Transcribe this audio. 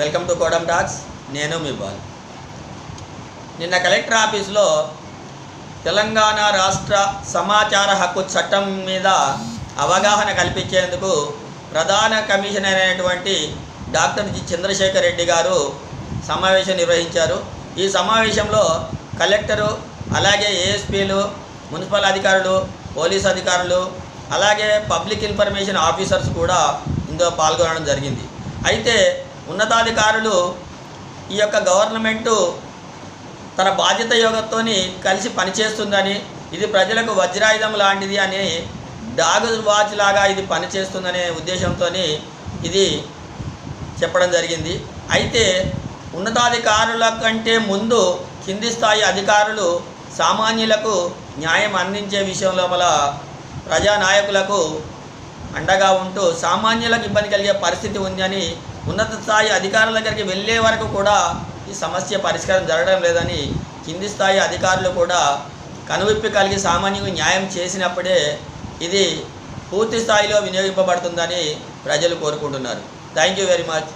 Welcome to కోడమ్ talks. నేను మీ ball. నిన్న collector ఆఫీస్లో తెలంగాణ రాష్ట్ర సమాచార హక్కు చట్టం మీద అవగాహన కల్పించేందుకు ప్రధాన కమిషనర్ అయినటువంటి డాక్టర్ జి చంద్రశేఖర్ రెడ్డి గారు సమావేశం నిర్వహించారు. ఈ సమావేశంలో కలెక్టరు అలాగే ఏఎస్పీలు మున్సిపల్ అధికారులు పోలీస్ అధికారులు అలాగే పబ్లిక్ ఇన్ఫర్మేషన్ ఆఫీసర్స్ కూడా ఇందులో పాల్గొనడం జరిగింది. అయితే ఉన్నతాధికారులు ఈ యొక్క గవర్నమెంటు తన బాధ్యత యోగంతో కలిసి పనిచేస్తుందని ఇది ప్రజలకు వజ్రాయుధం లాంటిది అని డాగు వాచ్ లాగా ఇది పనిచేస్తుందనే ఉద్దేశంతో ఇది చెప్పడం జరిగింది. అయితే ఉన్నతాధికారుల కంటే ముందు కింది స్థాయి అధికారులు సామాన్యులకు న్యాయం అందించే విషయం లోపల ప్రజానాయకులకు అండగా ఉంటూ సామాన్యులకు ఇబ్బంది కలిగే పరిస్థితి ఉందని ఉన్నత స్థాయి అధికారుల దగ్గరికి వెళ్ళే వరకు కూడా ఈ సమస్య పరిష్కారం జరగడం లేదని కింది స్థాయి అధికారులు కూడా కనువిప్పి కలిగి సామాన్యులకు న్యాయం చేసినప్పుడే ఇది పూర్తి స్థాయిలో వినియోగింపబడుతుందని ప్రజలు కోరుకుంటున్నారు. Thank you very much